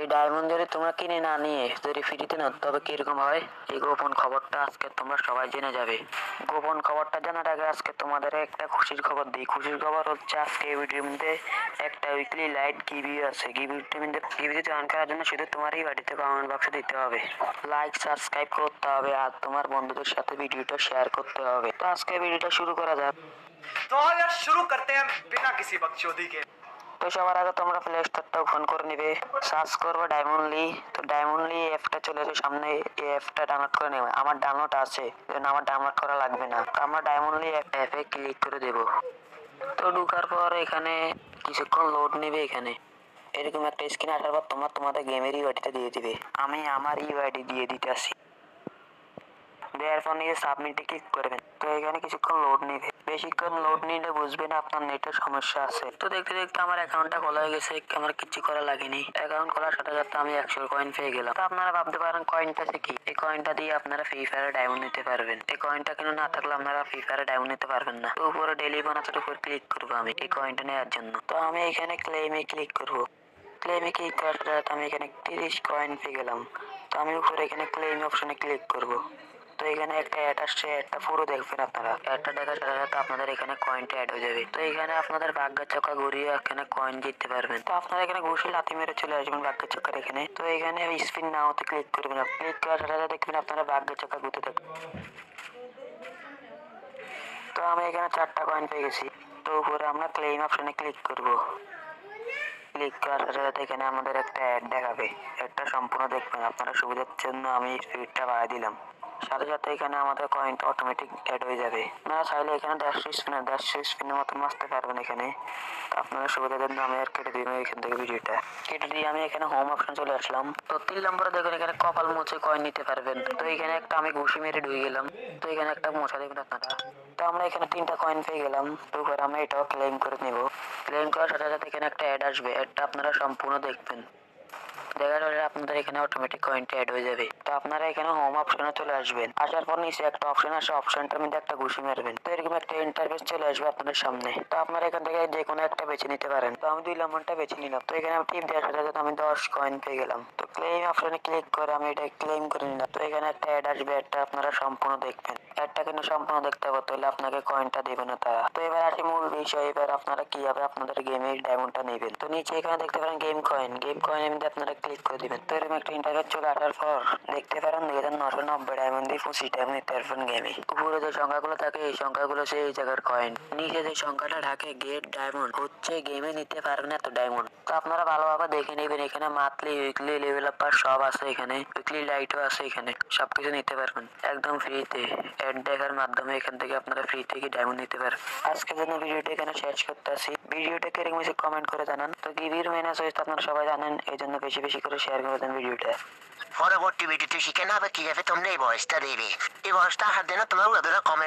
এই ডায়মন্ড যদি তোমরা কিনে না নিয়ে যদি ফ্রিতে নাও তবে কিরকম হয় এই গোপন খবরটা আজকে তোমরা সবাই জেনে যাবে গোপন খবরটা জানার আগে আজকে তোমাদের একটা খুশির খবর দিই খুশির খবর হচ্ছে আজকে এই ভিডিওর মধ্যে একটা উইকলি লাইট গিভি আছে গিভিটির মধ্যে গিভিতে জয়েন করার জন্য শুধু তোমারই বাড়িতে কমেন্ট বক্সে দিতে হবে লাইক সাবস্ক্রাইব করতে হবে আর তোমার বন্ধুদের সাথে ভিডিওটা শেয়ার করতে হবে তো আজকে ভিডিওটা শুরু করা যাক तो आओ यार शुरू करते हैं बिना किसी बकचोदी के তো সবার আগে তোমরা প্লে স্টোরটা ওপেন করে নিবে। সার্চ করবে ডায়মন্ডলি তো ডায়মন্ডলি অ্যাপটা চলে এসে সামনে এই অ্যাপটা ডাউনলোড করে নেবে। আমার ডাউনলোড আছে। আমার ডাউনলোড করা লাগবে না। তো আমরা ডায়মন্ডলি অ্যাপে ক্লিক করে দেব। তো ঢুকার পর এখানে কিছুক্ষণ লোড নেবে এখানে। এরকম একটা স্ক্রিন আসার পর তোমার তোমাদের গেমের ইউআইডিটা দিয়ে দিবে। আমি আমার ইউআইডি দিয়ে দিতে আসি। দেওয়ার পর নিয়ে সাবমিটে ক্লিক করবেন। তো এখানে কিছুক্ষণ লোড নিবে বেশিক্ষণ লোড নিলে বুঝবেন আপনার নেটের সমস্যা আছে। তো দেখতে দেখতে আমার অ্যাকাউন্টটা খোলা হয়ে গেছে। আমার কিছু করা লাগেনি। অ্যাকাউন্ট খোলার সাথে সাথে আমি একশো কয়েন পেয়ে গেলাম। তো আপনারা ভাবতে পারেন কয়েনটা কি? এই কয়েনটা দিয়ে আপনারা ফ্রি ফায়ারে ডায়মন্ড নিতে পারবেন। এই কয়েনটা কিন্তু না থাকলে আপনারা ফ্রি ফায়ারে ডায়মন্ড নিতে পারবেন না? তো উপরে ডেলি বোনাসের উপর ক্লিক করব আমি এই কয়েনটা নেওয়ার জন্য। তো আমি এখানে ক্লেমে ক্লিক করব। ক্লেমে ক্লিক করার সাথে আমি এখানে তিরিশ কয়েন পেয়ে গেলাম। তো আমি উপরে এখানে ক্লেম অপশনে ক্লিক করব। তো এখানে একটা অ্যাড আসছে অ্যাডটা পুরো দেখবেন আপনারা। অ্যাডটা দেখার সাথে সাথে আপনাদের এখানে কয়েনটা অ্যাড হয়ে যাবে। তো এখানে আপনাদের ভাগ্যের চক্কা ঘুরিয়ে এখানে কয়েন জিততে পারবেন। তো আপনারা এখানে ঘুষি লাথি মেরে চলে আসবেন ভাগ্যের চক্কার এখানে। তো এখানে স্পিন না হতে ক্লিক করবেন ক্লিক করার সাথে সাথে দেখবেন আপনারা ভাগ্যের চক্কা ঘুরতে থাকবেন তো আমি এখানে চারটা কয়েন পেয়ে গেছি। তো উপরে আমরা ক্লেম অপশনে ক্লিক করব। ক্লিক করার সাথে সাথে এখানে আমাদের একটা অ্যাড দেখাবে। অ্যাডটা সম্পূর্ণ দেখবেন। আপনারা সুবিধার জন্য আমি স্পিডটা বাড়াই দিলাম। সাথে সাথে এখানে আমাদের কয়েনটা অটোমেটিক অ্যাড হয়ে যাবে। আপনারা চাইলে এখানে দেড়শো স্পিনার দেড়শো স্পিনের মতন মারতে পারবেন এখানে। তো আপনারা সুবিধার জন্য আমি আর কেটে দিলাম এখান থেকে ভিডিওটা। কেটে দিয়ে আমি এখানে হোম অপশন চলে আসলাম। তো তিন নম্বরে দেখুন এখানে কপাল মুছে কয়েন নিতে পারবেন। তো এখানে একটা আমি ঘুষি মেরে ঢুকে গেলাম। তো এখানে একটা মোছা দেখবেন আপনারা। তো আমরা এখানে তিনটা কয়েন পেয়ে গেলাম। তো আমরা এটাও ক্লেম করে নেব। ক্লেম করার সাথে সাথে এখানে একটা অ্যাড আসবে। অ্যাডটা আপনারা সম্পূর্ণ দেখবেন। দেখার পরে আপনাদের এখানে অটোমেটিক কয়েনটা অ্যাড হয়ে যাবে। তো আপনারা এখানে হোম অপশনে চলে আসবেন। আসার পর নিচে একটা অপশন আসে অপশনটার মধ্যে একটা ঘুষি মারবেন। তো এরকম একটা ইন্টারফেস চলে আসবে আপনাদের সামনে। তো আপনারা এখান থেকে যে কোনো একটা বেছে নিতে পারেন। তো আমি দুই নম্বরটা বেছে নিলাম। তো এখানে আমি টিপ দেওয়ার সাথে আমি দশ কয়েন পেয়ে গেলাম। তো ক্লেম অপশনে ক্লিক করে আমি এটা ক্লেম করে নিলাম। তো এখানে একটা অ্যাড আসবে অ্যাডটা আপনারা সম্পূর্ণ দেখবেন। অ্যাডটা কিন্তু সম্পূর্ণ দেখতে হবে, তাহলে আপনাকে কয়েনটা দেবে না তারা। তো এবার আসি মূল বিষয়, এবার আপনারা কীভাবে আপনাদের গেমের ডায়মন্ডটা নেবেন। তো নিচে এখানে দেখতে পারেন গেম কয়েন গেম কয়েনের মধ্যে আপনারা ক্লিক করে দিবেন। তো এরকম একটা ইন্টারনেট চলে আসার পর দেখতে পারেন দুই হাজার নশো নব্বই ডায়মন্ড দিয়ে পঁচিশ ডায়মন্ড নিতে গেমে উপরে যে সংখ্যাগুলো থাকে, এই সংখ্যাগুলো সেই জায়গার কয়েন নিচে যে সংখ্যাটা ঢাকে গেট ডায়মন্ড হচ্ছে গেমে নিতে পারবেন এত ডায়মন্ড তো আপনারা ভালোভাবে দেখে নেবেন, এখানে মান্থলি উইকলি লেভেল আপ সব আছে এখানে। উইকলি লাইটও আছে এখানে। সবকিছু নিতে পারবেন। একদম ফ্রিতে অ্যাড দেখার মাধ্যমে এখান থেকে আপনারা ফ্রি থেকে ডায়মন্ড নিতে পারবেন। আজকের জন্য ভিডিওটা এখানে শেষ করতে আসি ভিডিওটা কীরকম হয়েছে কমেন্ট করে জানান তো গিভির মাইনাস হয়েছে আপনারা সবাই জানেন এই জন্য বেশি বেশি করে শেয়ার করে দেন ভিডিওটা পরবর্তী ভিডিওতে শিখে না কি কীভাবে তোমরা এই বয়সটা দেবে এই বয়সটা হাত দেনা তোমার ওদের কমেন্ট